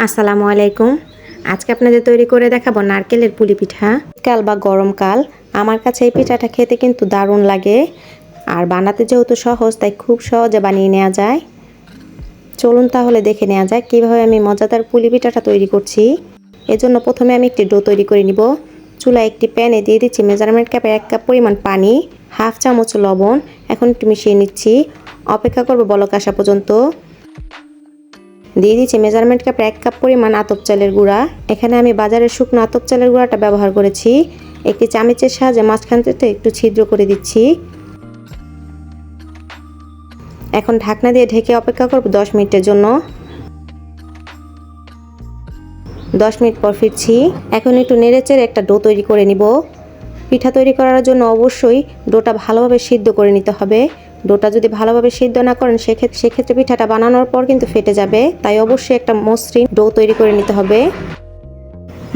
আসসালামু আলাইকুম। আজকে আপনাদের তৈরি করে দেখাবো নারকেলের পুলি পিঠা। কাল বা গরমকাল, আমার কাছে এই পিঠাটা খেতে কিন্তু দারুণ লাগে। আর বানাতে যেহেতু সহজ, তাই খুব সহজে বানিয়ে নেওয়া যায়। চলুন তাহলে দেখে নেওয়া যায় কীভাবে আমি মজাদার পুলি পিঠাটা তৈরি করছি। এজন্য প্রথমে আমি একটি ডো তৈরি করে নিব। চুলায় একটি প্যানে দিয়ে দিচ্ছি মেজারমেন্ট কাপে এক কাপ পরিমাণ পানি, হাফ চামচ লবণ। এখন একটু মিশিয়ে নিচ্ছি। অপেক্ষা করব বলক আসা পর্যন্ত। দিয়ে দিচ্ছি মেজারমেন্ট কাপে এক কাপ পরিমাণ আতপ চালের গুঁড়া। এখানে আমি বাজারের শুকনো আতপ চালের গুঁড়াটা ব্যবহার করেছি। একটি চামচের সাহায্যে মাঝখান থেকে একটু ছিদ্র করে দিচ্ছি। এখন ঢাকনা দিয়ে ঢেকে অপেক্ষা করব দশ মিনিটের জন্য। দশ মিনিট পর ফিরছি। এখন একটু নেড়ে চেড়ে একটা ডো তৈরি করে নিব। পিঠা তৈরি করার জন্য অবশ্যই ডোটা ভালোভাবে সিদ্ধ করে নিতে হবে। ডোটা যদি ভালোভাবে সিদ্ধ না করেন সেক্ষেত্রে সেক্ষেত্রে পিঠাটা বানানোর পর কিন্তু ফেটে যাবে। তাই অবশ্যই একটা মসৃণ ডো তৈরি করে নিতে হবে।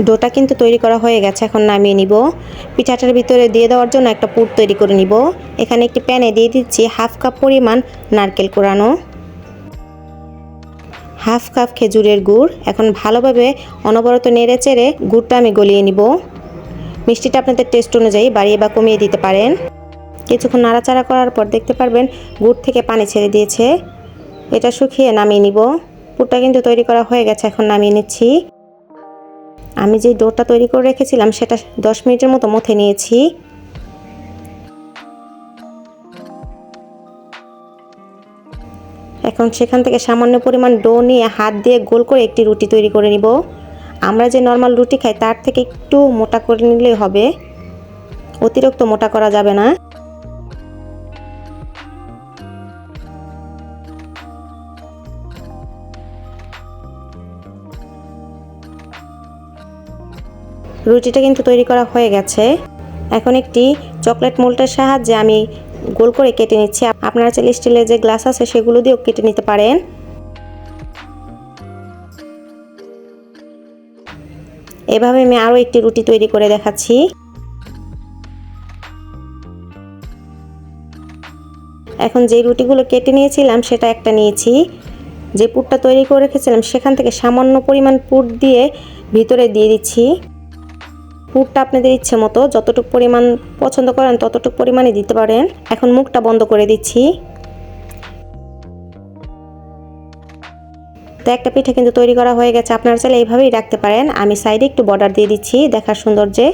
ডোটা কিন্তু তৈরি করা হয়ে গেছে, এখন নামিয়ে নিব। পিঠাটার ভিতরে দিয়ে দেওয়ার জন্য একটা পুর তৈরি করে নিব। এখানে একটি প্যানে দিয়ে দিচ্ছি হাফ কাপ পরিমাণ নারকেল কোরানো। হাফ কাপ খেজুরের গুড়। এখন ভালোভাবে অনবরত নেড়ে চেড়ে গুড়টা আমি গলিয়ে নিব। মিষ্টিটা আপনাদের টেস্ট অনুযায়ী বাড়িয়ে বা কমিয়ে দিতে পারেন। কিছুক্ষণ নাড়াচাড়া করার পর দেখতে পারবেন গুড় থেকে পানি ছেড়ে দিয়েছে। এটা শুকিয়ে নামিয়ে নিব। পুরটা কিন্তু তৈরি করা হয়ে গেছে, এখন নামিয়ে নিচ্ছি। আমি যে ডোটা তৈরি করে রেখেছিলাম, সেটা দশ মিনিটের মতো মথে নিয়েছি। এখন সেখান থেকে সামান্য পরিমাণ ডো নিয়ে হাত দিয়ে গোল করে একটি রুটি তৈরি করে নিব। আমরা যে নর্মাল রুটি খাই, তার থেকে একটু মোটা করে নিলেই হবে। অতিরিক্ত মোটা করা যাবে না। রুটিটা কিন্তু তৈরি করা হয়ে গেছে। এখন একটি চকলেট মোল্টের সাহায্যে আমি গোল করে কেটে নিচ্ছি। আপনারা চাইলে স্টিলের যে গ্লাস আছে সেগুলো দিয়েও কেটে নিতে পারেন। এভাবে আমি আরও একটি রুটি তৈরি করে দেখাচ্ছি। এখন যে রুটিগুলো কেটে নিয়েছিলাম সেটা একটা নিয়েছি। যে পুরটা তৈরি করে রেখেছিলাম সেখান থেকে সামান্য পরিমাণ পুর দিয়ে ভিতরে দিয়ে দিচ্ছি। পুরটা আপনাদের ইচ্ছে মতো যতটুকু পরিমাণ পছন্দ করেন ততটুকু পরিমাণে দিতে পারেন। এখন মুখটা বন্ধ করে দিচ্ছি। তো একটা পিঠা কিন্তু তৈরি করা হয়ে গেছে। আপনারা চাইলে এইভাবেই রাখতে পারেন। আমি সাইডে একটু বর্ডার দিয়ে দিচ্ছি দেখার সৌন্দর্যে।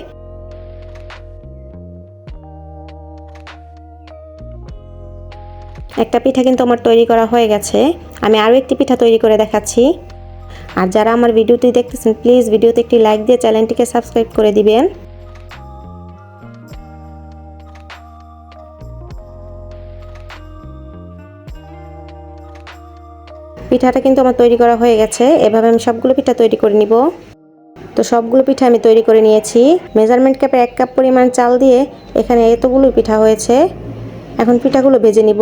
একটা পিঠা কিন্তু আমার তৈরি করা হয়ে গেছে। আমি আরও একটি পিঠা তৈরি করে দেখাচ্ছি। আর যারা আমার ভিডিওটি দেখতেছেন প্লিজ ভিডিওতে একটি লাইক দিয়ে চ্যানেলটিকে সাবস্ক্রাইব করে দিবেন। পিঠাটা কিন্তু আমার তৈরি করা হয়ে গেছে। এভাবে আমি সবগুলো পিঠা তৈরি করে নিব। তো সবগুলো পিঠা আমি তৈরি করে নিয়েছি। মেজারমেন্ট কাপে এক কাপ পরিমাণ চাল দিয়ে এখানে এতগুলো পিঠা হয়েছে। এখন পিঠাগুলো ভেজে নিব।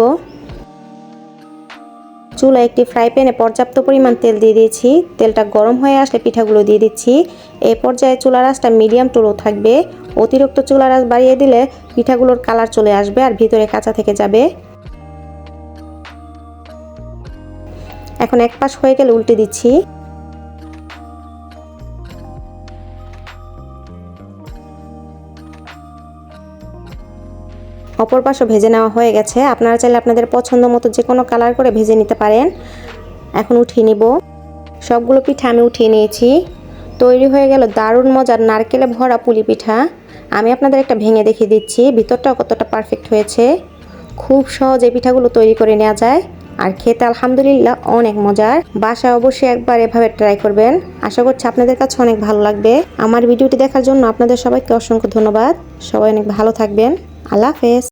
চুলা একটি ফ্রাই প্যানে পর্যাপ্ত পরিমাণ তেল দিয়ে দিয়েছি। তেলটা গরম হয়ে আসলে পিঠাগুলো দিয়ে দিচ্ছি। এই পর্যায়ে চুলার আঁচটা মিডিয়াম টু লো থাকবে। অতিরিক্ত চুলার আঁচ বাড়িয়ে দিলে পিঠাগুলোর কালার চলে আসবে আর ভিতরে কাঁচা থেকে যাবে। এখন এক পাশ হয়ে গেলে উল্টে দিচ্ছি। অপর পাশও ভেজে নেওয়া হয়ে গেছে। আপনারা চাইলে আপনাদের পছন্দ মতো যে কোনো কালার করে ভেজে নিতে পারেন। এখন উঠিয়ে নিব। সবগুলো পিঠা আমি উঠিয়ে নিয়েছি। তৈরি হয়ে গেল দারুণ মজার নারকেলে ভরা পুলি পিঠা। আমি আপনাদের একটা ভেঙে দেখিয়ে দিচ্ছি। ভিতরটাও কতটা পারফেক্ট হয়েছে। খুব সহজে পিঠাগুলো তৈরি করে নেওয়া যায়। আর খেতে আলহামদুলিল্লাহ অনেক মজার। বাসায় অবশ্যই একবার এভাবে ট্রাই করবেন। আশা করছি আপনাদের কাছে অনেক ভালো লাগবে। আমার ভিডিওটি দেখার জন্য আপনাদের সবাইকে অসংখ্য ধন্যবাদ। সবাই অনেক ভালো থাকবেন। আল্লাহ হাফেজ।